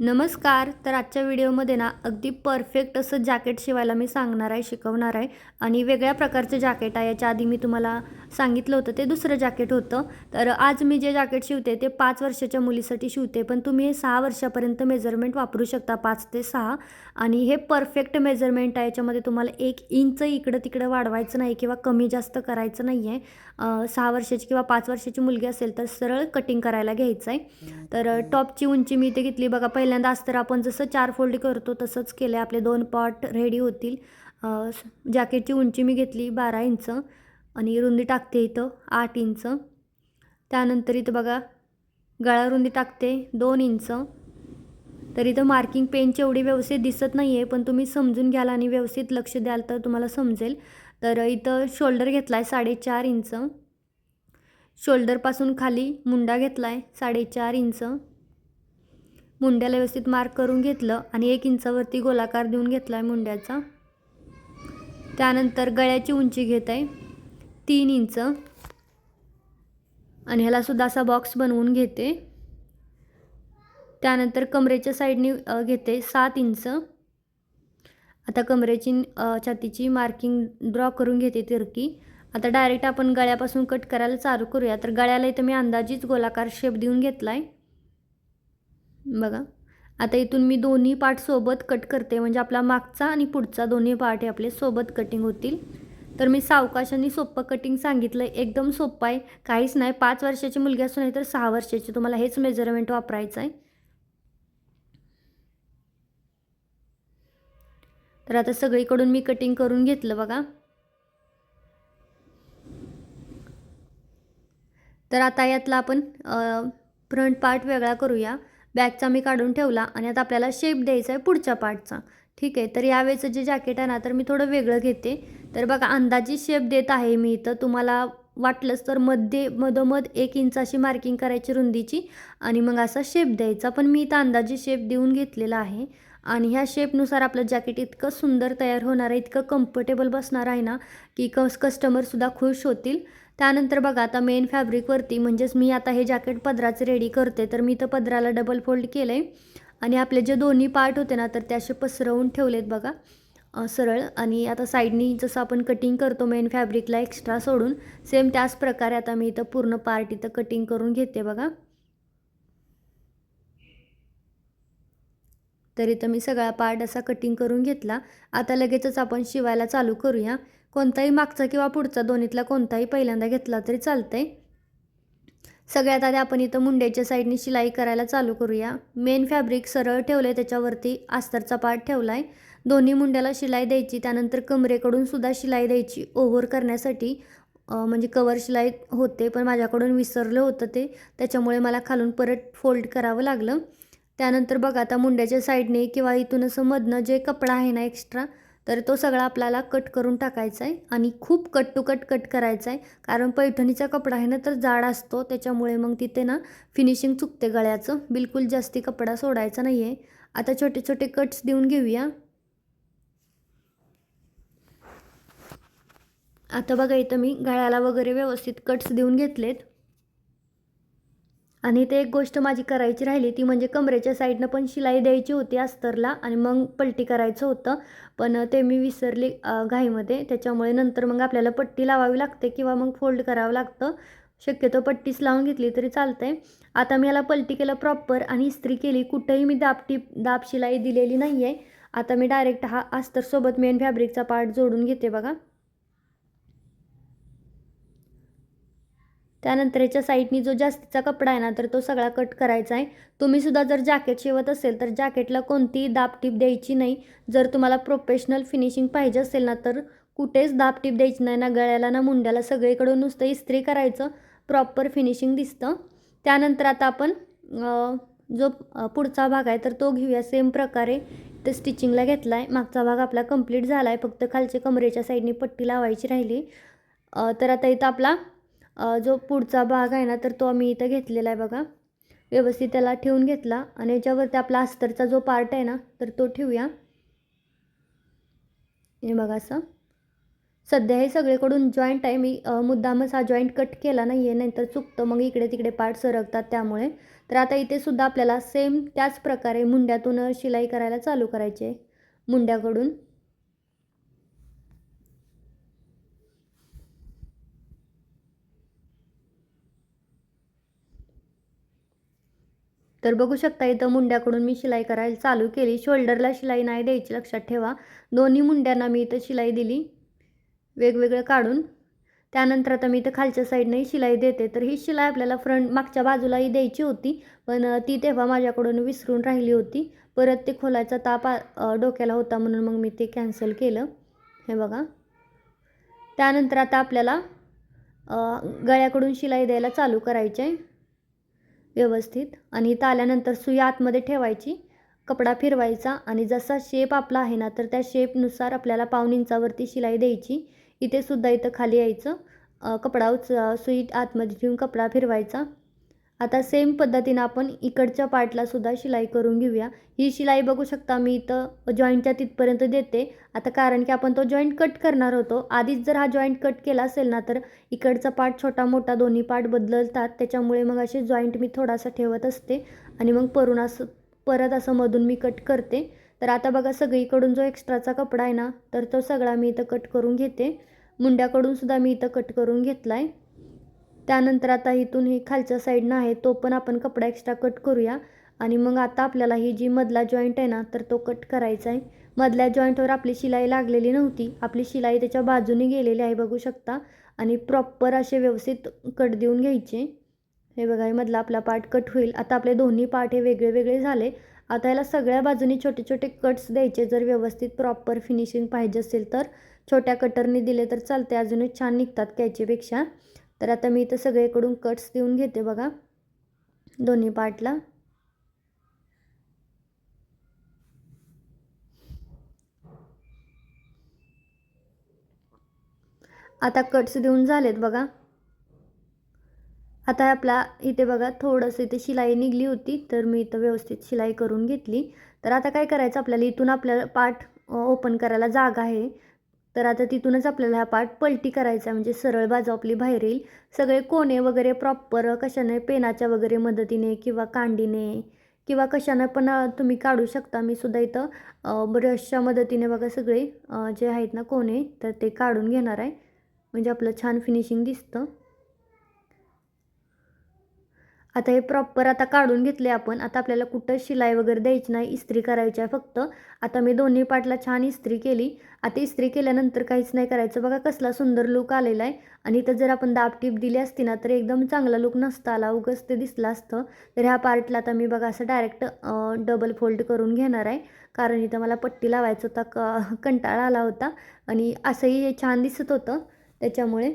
नमस्कार तर आजच्या व्हिडिओमध्ये ना अगदी परफेक्ट असं जॅकेट शिवायला मी सांगणार आहे शिकवणार आहे. आणि वेगळ्या प्रकारचं जॅकेट आहे याच्या आधी मी तुम्हाला सांगितलं होतं ते दुसरं जॅकेट होतं. तर आज मी जे जॅकेट शिवते ते पाच वर्षाच्या मुलीसाठी शिवते. पण तुम्ही हे सहा वर्षापर्यंत मेजरमेंट वापरू शकता पाच ते सहा. आणि हे परफेक्ट मेजरमेंट आहे. याच्यामध्ये तुम्हाला एक इंच इकडं तिकडं वाढवायचं नाही किंवा कमी जास्त करायचं नाही आहे सहा वर्षाची किंवा पाच वर्षाची मुलगी असेल तर सरळ कटिंग करायला घ्यायचं आहे तर टॉपची उंची मी इथे घेतली. बघा पहिल्यांदा अस्तर आपण जसं चार फोल्ड करतो तसंच केलं आपले दोन पॉट रेडी होतील. जॅकेटची उंची मी घेतली बारा इंच. आणि रुंदी टाकते इथं आठ इंच. त्यानंतर इथं बघा गळा रुंदी टाकते दोन इंच. तर इथं मार्किंग पेनची एवढी व्यवस्थित दिसत नाही आहे पण तुम्ही समजून घ्याल आणि व्यवस्थित लक्ष द्याल तर तुम्हाला समजेल. तर इथं शोल्डर घेतला आहे साडेचार इंच. शोल्डरपासून खाली मुंडा घेतला आहे साडेचार इंच. मुंड्याला व्यवस्थित मार्क करून घेतलं आणि एक इंचावरती गोलाकार देऊन घेतला आहे मुंड्याचा. त्यानंतर गळ्याची उंची घेत आहे. तीन इंच. आणि ह्यालासुद्धा असा बॉक्स बनवून घेते. त्यानंतर कमरेच्या साईडनी घेते सात इंच. आता कमरेची छातीची मार्किंग ड्रॉ करून घेते तिरकी. आता डायरेक्ट आपण गळ्यापासून कट करायला चालू करूया. तर गळ्याला इथं मी अंदाजीच गोलाकार शेप देऊन घेतला आहे बघा. आता इथून मी दोन्ही पार्ट सोबत कट करते. म्हणजे आपला मागचा आणि पुढचा दोन्ही पार्ट हे आपले सोबत कटिंग होतील. तर मी सावकाशाने सोपं कटिंग सांगितलं. एकदम सोपं आहे. काहीच नाही. पाच वर्षाची मुलगी असू नाही तर सहा वर्षाची. तुम्हाला हेच मेजरमेंट वापरायचं आहे तर आता सगळीकडून मी कटिंग करून घेतलं बघा. तर आता यातला आपण फ्रंट पार्ट वेगळा करूया. बॅकचा मी काढून ठेवला आणि आता आपल्याला शेप द्यायचा आहे पुढच्या पार्टचा ठीक आहे तर यावेळेचं जे जॅकेट आहे ना तर मी थोडं वेगळं घेते. तर बघा अंदाजी शेप देत आहे मी इथं. तुम्हाला वाटलंच तर मध्ये मधोमध एक इंच अशी मार्किंग करायची रुंदीची आणि मग असा शेप द्यायचा. पण मी इथं अंदाजी शेप देऊन घेतलेला आहे. आणि ह्या शेपनुसार आपलं जॅकेट इतकं सुंदर तयार होणार आहे इतकं कम्फर्टेबल बसणार आहे ना की कस कस्टमरसुद्धा खुश होतील. त्यानंतर बघा आता मेन फॅब्रिकवरती म्हणजेच मी आता हे जॅकेट पदराचं रेडी करते तर मी तर पदराला डबल फोल्ड केलं आहे आणि आपले जे दोन्ही पार्ट होते ना तर ते असे पसरवून ठेवलेत बघा. सरळ. आणि आता साईडनी जसं आपण कटिंग करतो मेन फॅब्रिकला एक्स्ट्रा सोडून सेम त्याच प्रकारे आता मी इथं पूर्ण पार्ट इथं कटिंग करून घेते बघा. तर इथं मी सगळा पार्ट असा कटिंग करून घेतला. आता लगेचच आपण शिवायला चालू करूया. कोणताही मागचा किंवा पुढचा दोन्हीतला कोणताही पहिल्यांदा घेतला तरी चालतंय. सगळ्यात आधी आपण इथं मुंड्याच्या साईडने शिलाई करायला चालू करूया. मेन फॅब्रिक सरळ ठेवलं आहे त्याच्यावरती आस्तरचा पाठ ठेवला आहे दोन्ही मुंड्याला शिलाई द्यायची त्यानंतर कमरेकडून सुद्धा शिलाई द्यायची. ओव्हर करण्यासाठी म्हणजे कवर शिलाई होते पण माझ्याकडून विसरलं होतं ते. त्याच्यामुळे मला खालून परत फोल्ड करावं लागलं. त्यानंतर बघा आता मुंड्याच्या साईडने किंवा इथून असं मधनं जे कपडा आहे ना एक्स्ट्रा तर तो सगळा आपल्याला कट करून टाकायचा आहे आणि खूप कट टू कट कट करायचा आहे कारण पैठणीचा कपडा आहे ना तर जाड असतो. त्याच्यामुळे मग तिथे ना फिनिशिंग चुकते गळ्याचं. बिलकुल जास्ती कपडा सोडायचा नाही आहे आता छोटे छोटे कट्स देऊन घेऊया. आता बघा इथं मी गळ्याला वगैरे व्यवस्थित कट्स देऊन घेतलेत. आणि ते एक गोष्ट माझी करायची राहिली ती म्हणजे कमरेच्या साईडनं पण शिलाई द्यायची होती अस्तरला आणि मग पलटी करायचं होतं. पण ते मी विसरले घाईमध्ये. त्याच्यामुळे नंतर मग आपल्याला पट्टी लावावी लागते किंवा मग फोल्ड करावं लागतं. शक्यतो पट्टीच लावून घेतली तरी चालतंय. आता मी याला पलटी केलं प्रॉपर आणि इस्त्री केली. कुठंही मी दाबटी दाब शिलाई दिलेली नाही आहे आता मी डायरेक्ट हा अस्तरसोबत मेन फॅब्रिकचा पार्ट जोडून घेते बघा. त्यानंतर याच्या साईडनी जो जास्तीचा कपडा आहे ना तर तो सगळा कट करायचा आहे. तुम्ही सुद्धा जर जॅकेट शिवत असेल तर जॅकेटला कोणतीही दाबटीप द्यायची नाही. जर तुम्हाला प्रोफेशनल फिनिशिंग पाहिजे असेल ना तर कुठेच दाबटीप द्यायची नाही ना गळ्याला ना मुंड्याला. सगळीकडून नुसतं इस्त्री करायचं प्रॉपर फिनिशिंग दिसतं. त्यानंतर आता आपण जो पुढचा भाग आहे तर तो घेऊया. सेम प्रकारे ते स्टिचिंगला घेतला आहे मागचा भाग आपला कंप्लीट झाला आहे फक्त खालच्या कमरेच्या साईडनी पट्टी लावायची राहिली. तर आता इथं आपला जो पुढचा भाग आहे ना तर तो आम्ही इथं घेतलेला आहे बघा. व्यवस्थित त्याला ठेवून घेतला आणि याच्यावरती आपला अस्तरचा जो पार्ट आहे ना तर तो ठेवूया. हे बघा असं. सध्या हे सगळीकडून जॉईंट आहे. मी मुद्दामच हा जॉईंट कट केला नाही आहे नाहीतर चुकतं. मग इकडे तिकडे पार्ट सरकतात त्यामुळे. तर आता इथे सुद्धा आपल्याला सेम त्याच प्रकारे मुंड्यातून शिलाई करायला चालू करायची आहे. मुंड्याकडून. तर बघू शकता इथं मुंड्याकडून मी शिलाई करायला चालू केली. शोल्डरला शिलाई नाही द्यायची लक्षात ठेवा. दोन्ही मुंड्यांना मी इथं शिलाई दिली. वेगवेगळं काढून. त्यानंतर आता मी इथं खालच्या साईडनंही शिलाई देते. तर ही शिलाई आपल्याला फ्रंट मागच्या बाजूलाही द्यायची होती. पण ती तेव्हा माझ्याकडून विसरून राहिली होती. परत ते खोलायचा ताप आ- डोक्याला होता म्हणून मग मी ते कॅन्सल केलं. हे बघा. त्यानंतर आता आपल्याला गळ्याकडून शिलाई द्यायला चालू करायची आहे व्यवस्थित आणि इथं आल्यानंतर सुई आतमध्ये ठेवायची कपडा फिरवायचा आणि जसा शेप आपला आहे ना तर त्या शेपनुसार आपल्याला पाऊन इंचावरती शिलाई द्यायची. इथे सुद्धा इथं खाली यायचं. कपडा उच सुई आतमध्ये ठेवून कपडा फिरवायचा. आता सेम पद्धतीनं आपण इकडच्या पार्टला सुद्धा शिलाई करून घेऊया. ही शिलाई बघू शकता मी इथं जॉईंटच्या तिथपर्यंत देते. आता कारण की आपण तो जॉईंट कट करणार होतो. आधीच जर हा जॉईंट कट केला असेल ना तर इकडचा पार्ट छोटा मोठा दोन्ही पार्ट बदलतात. त्याच्यामुळे मग असे जॉईंट मी थोडासा ठेवत असते. आणि मग परून असं परत असं मधून मी कट करते. तर आता बघा सगळीकडून जो एक्स्ट्राचा कपडा आहे ना तर तो सगळा मी इथं कट करून घेते. मुंड्याकडून सुद्धा मी इथं कट करून घेतला आहे त्यानंतर आता इथून ही खालच्या साईडनं आहे तो पण आपण कपडा एक्स्ट्रा कट करूया. आणि मग आता आपल्याला ही जी मधला जॉईंट आहे ना तर तो कट करायचा आहे. मधल्या जॉईंटवर आपली शिलाई लागलेली नव्हती. आपली शिलाई त्याच्या बाजूने गेलेली आहे बघू शकता. आणि प्रॉपर असे व्यवस्थित कट देऊन घ्यायचे. हे बघा हे मधला आपला पार्ट कट होईल. आता आपले दोन्ही पार्ट हे वेगळे वेगळे झाले. आता याला सगळ्या बाजूनी छोटे छोटे कट्स द्यायचे. जर व्यवस्थित प्रॉपर फिनिशिंग पाहिजे असेल तर. छोट्या कटरने दिले तर चालते अजूनच छान निघतात कॅचेपेक्षा. तर आता मी इथं सगळीकडून कट्स देऊन घेते बघा. दोन्ही पार्टला आता कट्स देऊन झालेत बघा. आता आपला इथे बघा थोडंसं इथे शिलाई निघली होती तर मी इथं व्यवस्थित शिलाई करून घेतली. तर आता काय करायचं आपल्याला इथून आपल्याला पार्ट ओपन करायला जागा आहे. तर आता तिथूनच आपल्याला हा पार्ट पलटी करायचा म्हणजे सरळ बाजू आपली बाहेर येईल. सगळे कोणे वगैरे प्रॉपर कशाने पेनाच्या वगैरे मदतीने किंवा कांडीने किंवा कशानं पण तुम्ही काढू शकता. मी सुद्धा इथं ब्रशच्या मदतीने बघा सगळे जे आहेत ना कोणे तर ते काढून घेणार आहे. म्हणजे आपलं छान फिनिशिंग दिसतं. आता हे प्रॉपर आता काढून घेतले आपण. आता आपल्याला कुठं शिलाई वगैरे द्यायची नाही इस्त्री करायची आहे फक्त. आता मी दोन्ही पाटला छान इस्त्री केली. आता इस्त्री केल्यानंतर काहीच नाही करायचं. बघा कसला सुंदर लुक आलेला आहे. आणि इथं जर आपण दाब टीप दिली असती ना तर एकदम चांगला लुक नसता आला. उगच ते दिसलं असतं. तर ह्या पार्टला आता मी बघा असं डायरेक्ट डबल फोल्ड करून घेणार आहे. कारण इथं मला पट्टी लावायचं होता क कंटाळा आला होता. आणि असंही हे छान दिसत होतं. त्याच्यामुळे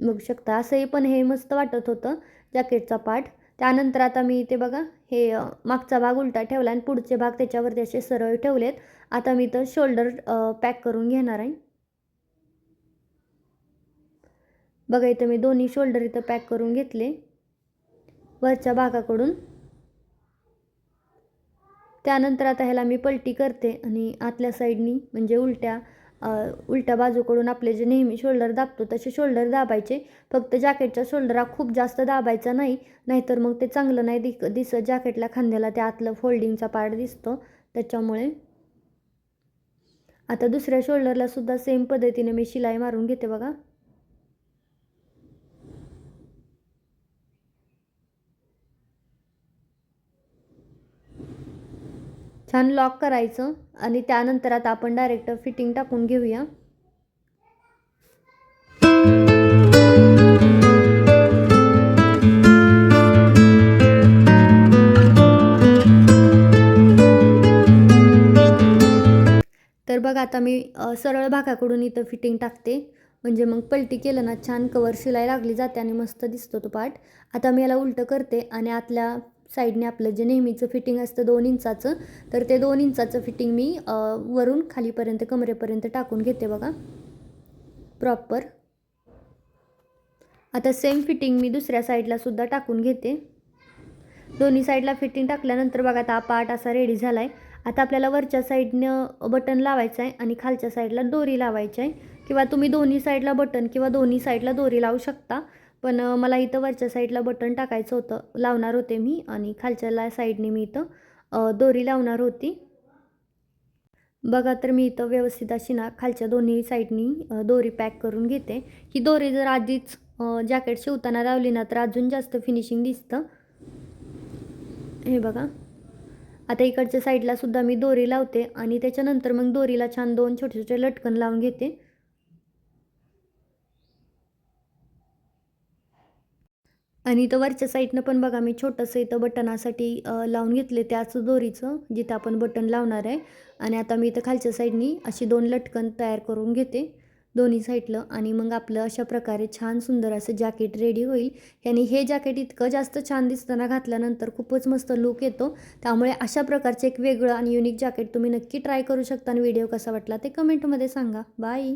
बघू शकता. असंही पण हे मस्त वाटत होतं जॅकेटचा पार्ट. त्यानंतर आता मी इथे बघा हे मागचा भाग उलटा ठेवला आणि पुढचे भाग त्याच्यावरती असे सरळ ठेवलेत. आता मी तर शोल्डर पॅक करून घेणार आहे. बघा इथं मी दोन्ही शोल्डर इथं पॅक करून घेतले. वरच्या भागाकडून. त्यानंतर आता ह्याला मी पलटी करते आणि आतल्या साईडनी म्हणजे उलट्या उलट्या बाजूकडून आपले जे नेहमी शोल्डर दाबतो तसे शोल्डर दाबायचे. फक्त जॅकेटचा शोल्डर हा खूप जास्त दाबायचा नाही नाहीतर मग ते चांगलं नाही दिक दिसत. जॅकेटला खांद्याला त्या आतलं फोल्डिंगचा पार्ट दिसतो त्याच्यामुळे. आता दुसऱ्या शोल्डरला सुद्धा सेम पद्धतीने मी शिलाई मारून घेते बघा. छान लॉक करायचं आणि त्यानंतर आता आपण डायरेक्ट फिटिंग टाकून घेऊया. तर बघा आता मी सरळ भागाकडून इथं फिटिंग टाकते. म्हणजे मग पलटी केलं ना छान कवर शिलाई लागली जाते आणि मस्त दिसतो तो पार्ट आता मी याला उलटं करते आणि आतल्या साईडने आपलं जे नेहमीचं फिटिंग असतं दोन इंचाचं तर ते दोन इंचाचं फिटिंग मी वरून खालीपर्यंत कमरेपर्यंत टाकून घेते बघा. प्रॉपर आता सेम फिटिंग मी दुसऱ्या साईडला सुद्धा टाकून घेते. दोन्ही साईडला फिटिंग टाकल्यानंतर बघा आता हा पार्ट असा रेडी झाला आहे आता आपल्याला वरच्या साईडनं बटन लावायचं आहे आणि खालच्या साईडला दोरी लावायची आहे किंवा तुम्ही दोन्ही साईडला बटन किंवा दोन्ही साईडला दोरी लावू शकता. पण मला इथं वरच्या साईडला बटन टाकायचं होतं. लावणार होते मी आणि खालच्या साईडने मी इथं दोरी लावणार होती. बघा तर मी इथं व्यवस्थित अशी ना खालच्या दोन्ही साईडनी दोरी पॅक करून घेते. ही दोरी जर आधीच जॅकेट शिवताना लावली ना तर अजून जास्त फिनिशिंग दिसतं. हे बघा. आता इकडच्या साईडला सुद्धा मी दोरी लावते आणि त्याच्यानंतर मग दोरीला छान दोन छोटे छोटे लटकन लावून घेते. आणि इथं वरच्या साईडनं पण बघा मी छोटंसं इथं बटनासाठी लावून घेतले त्याच दोरीचं जिथं आपण बटन लावणार आहे. आणि आता मी इथं खालच्या साईडनी अशी दोन लटकन तयार करून घेते दोन्ही साईडलं आणि मग आपलं अशा प्रकारे छान सुंदर असं जॅकेट रेडी होईल. याने हे जॅकेट इतकं जास्त छान दिसताना घातल्यानंतर खूपच मस्त लुक येतो. त्यामुळे अशा प्रकारचे एक वेगळं आणि युनिक जॅकेट तुम्ही नक्की ट्राय करू शकता. आणि व्हिडिओ कसा वाटला ते कमेंटमध्ये सांगा. बाय